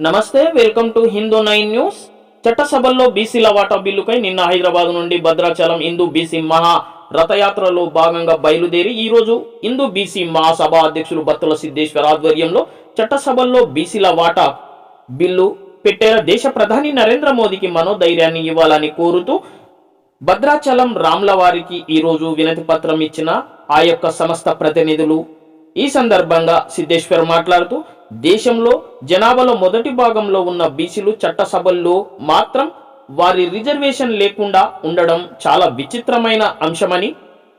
నమస్తే welcome to Hindu nine news. చట్టసభల్లో బీసీల వాటా బిల్లుపై నిన్న హైదరాబాద్ నుండి భద్రాచలం హిందూ బీసీ మహా రథయాత్రలో భాగంగా బయలుదేరి ఈరోజు హిందూ బీసీ మహాసభ అధ్యక్షులు బత్తుల సిద్ధేశ్వర ఆధ్వర్యంలో చట్టసభల్లో బీసీల వాటా బిల్లు పెట్టేలా దేశ ప్రధాని నరేంద్ర మోదీకి మనోధైర్యాన్ని ఇవ్వాలని కోరుతూ భద్రాచలం రామ్ల వారికి ఈరోజు వినతి పత్రం ఇచ్చిన ఆ యొక్క సంస్థ ప్రతినిధులు ఈ సందర్భంగా సిద్ధేశ్వర్ మాట్లాడుతూ దేశంలో జనాభాలో మొదటి భాగంలో ఉన్న బీసీలు చట్టసభల్లో మాత్రం వారి రిజర్వేషన్ లేకుండా ఉండడం చాలా విచిత్రమైన అంశమని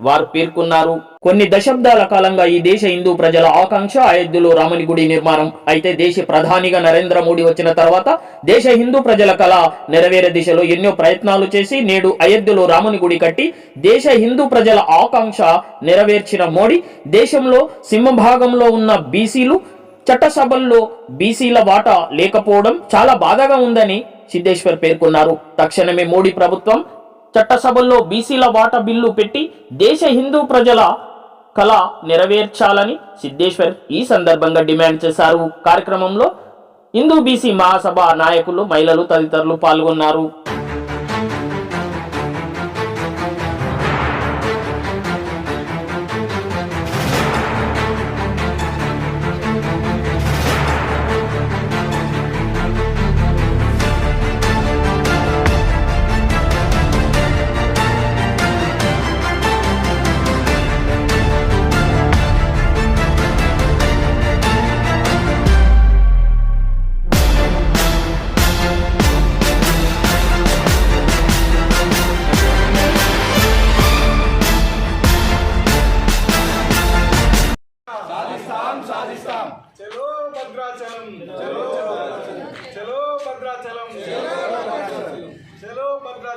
వారు పేర్కొన్నారు. కొన్ని దశాబ్దాల కాలంగా ఈ దేశ హిందూ ప్రజల ఆకాంక్ష అయోధ్యలో రాముని గుడి నిర్మాణం. అయితే దేశ ప్రధానిగా నరేంద్ర మోడీ వచ్చిన తర్వాత దేశ హిందూ ప్రజల కళ నెరవేరే దిశలో ఎన్నో ప్రయత్నాలు చేసి నేడు అయోధ్యలో రాముని గుడి కట్టి దేశ హిందూ ప్రజల ఆకాంక్ష నెరవేర్చిన మోడీ. దేశంలో సింహభాగంలో ఉన్న బీసీలు చట్టసభల్లో బీసీల వాటా లేకపోవడం చాలా బాధగా ఉందని సిద్ధేశ్వర్ పేర్కొన్నారు. తక్షణమే మోడీ ప్రభుత్వం చట్టసభల్లో బీసీల వాటా బిల్లు పెట్టి దేశ హిందూ ప్రజల కళ నెరవేర్చాలని సిద్ధేశ్వర్ ఈ సందర్భంగా డిమాండ్ చేశారు. కార్యక్రమంలో హిందూ బీసీ మహాసభ నాయకులు మహిళలు తదితరులు పాల్గొన్నారు.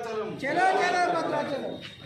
భద్రాచలం చలో. చలో చలో భద్రాచలం.